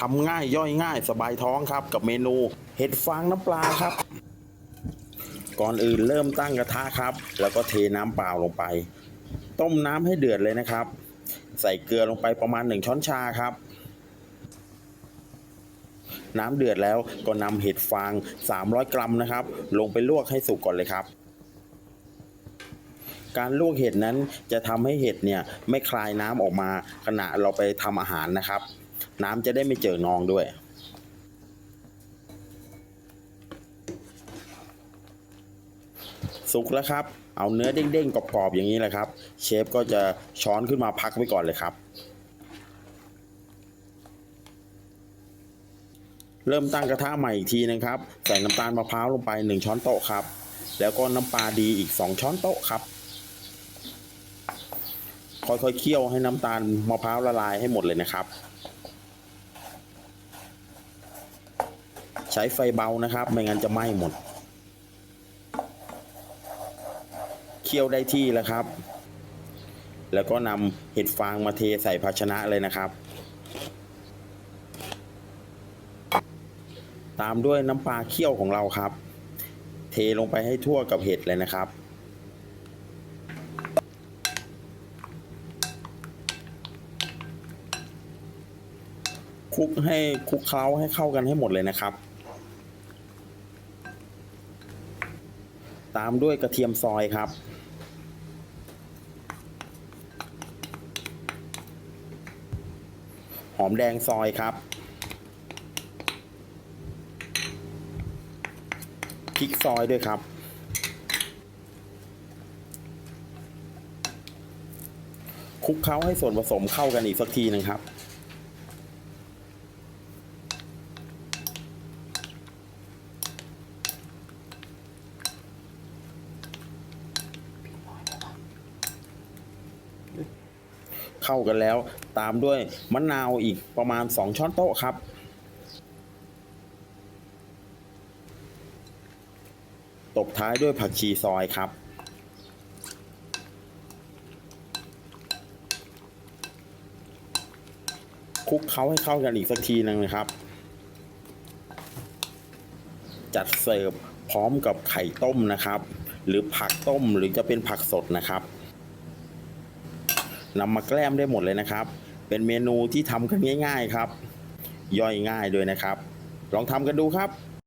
ทำง่ายย่อยง่าย สบายท้องครับ กับเมนู เห็ดฟางน้ำปลาครับ ก่อนอื่นเริ่มตั้งกระทะครับ แล้วก็เทน้ำเปล่าลงไป ต้มน้ำให้เดือดเลยนะครับ ใส่เกลือลงไปประมาณ 1 ช้อนชาครับ น้ำเดือดแล้วก็นำเห็ดฟาง 300 กรัมนะครับ ลงไปลวกให้สุกก่อนเลยครับการลวกเห็ดนั้นจะทำให้เห็ดเนี่ยไม่คลายน้ำออกมาขณะเราไปทำอาหารนะครับ น้ำจะได้ไม่เจอนองด้วย สุกแล้วครับ เอาเนื้อเด้งๆกรอบๆอย่างนี้แหละครับ เชฟก็จะช้อนขึ้นมาพักไว้ก่อนเลยครับ เริ่มตั้งกระทะใหม่อีกทีนะครับ ใส่น้ำตาลมะพร้าวลงไป 1 ช้อนโต๊ะครับ แล้วก็น้ำปลาดีอีก 2 ช้อนโต๊ะครับค่อยๆเคี่ยวให้น้ำตาลมะพร้าวละลายให้หมดเลยนะครับ ใช้ไฟเบานะครับ ไม่งั้นจะไหม้หมด เคี่ยวได้ที่แล้วครับ แล้วก็นำเห็ดฟางมาเทใส่ภาชนะเลยนะครับ ตามด้วยน้ำปลาเคี่ยวของเราครับ เทลงไปให้ทั่วกับเห็ดเลยนะครับคลุกให้คลุกเคล้าให้เข้ากันให้หมดเลยนะครับ ตามด้วยกระเทียมซอยครับ หอมแดงซอยครับพริกซอยด้วยครับ คลุกเคล้าให้ส่วนผสมเข้ากันอีกสักทีหนึงครับ เข้ากันแล้ว ตามด้วยมะนาวอีกประมาณ 2 ช้อนโต๊ะครับ ตบท้ายด้วยผักชีซอยครับคลุกเคล้าให้เข้ากันอีกสักทีหนึงนะครับ จัดเสิร์ฟพร้อมกับไข่ต้มนะครับ หรือผักต้มหรือจะเป็นผักสดนะครับ นำมาแกล้มได้หมดเลยนะครับ เป็นเมนูที่ทำกันง่าย ๆ ครับ ย่อยง่ายด้วยนะครับ ลองทำกันดูครับ